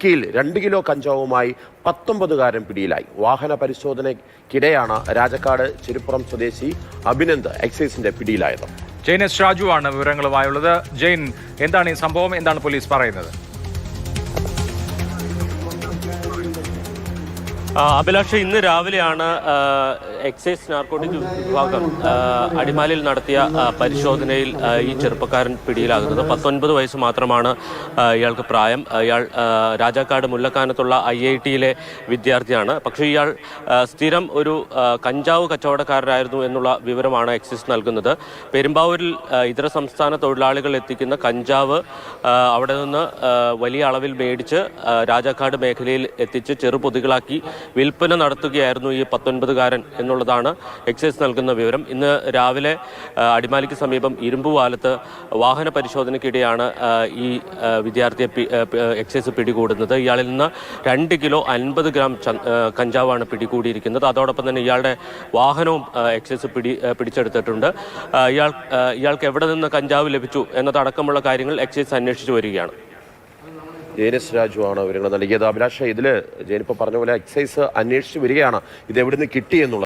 ഇടുക്കിയിൽ രണ്ട് കിലോ കഞ്ചാവുമായി പത്തൊമ്പതുകാരൻ പിടിയിലായി. വാഹന പരിശോധനയ്ക്കിടെയാണ് രാജക്കാട് ചെരുപ്പുറം സ്വദേശി അഭിനന്ദ് എക്സൈസിന്റെ പിടിയിലായത്. ജെയിൻ എസ് രാജുവാണ് വിവരങ്ങളുമായുള്ളത്. ജെയിൻ എന്താണ് ഈ സംഭവം? എന്താണ് പോലീസ് പറയുന്നത്? അഭിലാഷ് ഇന്ന് രാവിലെയാണ് എക്സൈസ് നാർക്കോട്ടിക് വിഭാഗം അടിമാലിയിൽ നടത്തിയ പരിശോധനയിൽ ഈ ചെറുപ്പക്കാരൻ പിടിയിലാകുന്നത്. പത്തൊൻപത് വയസ്സ് മാത്രമാണ് ഇയാൾക്ക് പ്രായം. ഇയാൾ രാജാക്കാട് മുല്ലക്കാനത്തുള്ള ഐ ഐ ടിയിലെ വിദ്യാർത്ഥിയാണ്. പക്ഷേ ഇയാൾ സ്ഥിരം ഒരു കഞ്ചാവ് കച്ചവടക്കാരനായിരുന്നു എന്നുള്ള വിവരമാണ് എക്സൈസ് നൽകുന്നത്. പെരുമ്പാവൂരിൽ ഇതര സംസ്ഥാന തൊഴിലാളികൾ എത്തിക്കുന്ന കഞ്ചാവ് അവിടെ നിന്ന് വലിയ അളവിൽ മേടിച്ച് രാജാക്കാട് മേഖലയിൽ എത്തിച്ച് ചെറുപൊതികളാക്കി വിൽപ്പന നടത്തുകയായിരുന്നു ഈ പത്തൊൻപതുകാരൻ എന്നുള്ളതാണ് എക്സൈസ് നൽകുന്ന വിവരം. ഇന്ന് രാവിലെ അടിമാലിക്ക് സമീപം ഇരുമ്പുവാലത്ത് വാഹന പരിശോധനയ്ക്കിടെയാണ് ഈ വിദ്യാർത്ഥിയെ എക്സൈസ് പിടികൂടുന്നത്. ഇയാളിൽ നിന്ന് രണ്ട് കിലോ അൻപത് ഗ്രാം കഞ്ചാവാണ് പിടികൂടിയിരിക്കുന്നത്. അതോടൊപ്പം തന്നെ ഇയാളുടെ വാഹനവും എക്സൈസ് പിടി പിടിച്ചെടുത്തിട്ടുണ്ട്. ഇയാൾ ഇയാൾക്ക് എവിടെ നിന്ന് കഞ്ചാവ് ലഭിച്ചു എന്നതടക്കമുള്ള കാര്യങ്ങൾ എക്സൈസ് അന്വേഷിച്ചു വരികയാണ്. ജെയിനസ് ആണ് വിവരങ്ങൾ നൽകിയത്. അഭിലാഷ ഇതിൽ ജയനിപ്പോൾ പറഞ്ഞ പോലെ എക്സൈസ് അന്വേഷിച്ച് വരികയാണ്. ഇത് എവിടുന്ന് കിട്ടി എന്നുള്ളത്.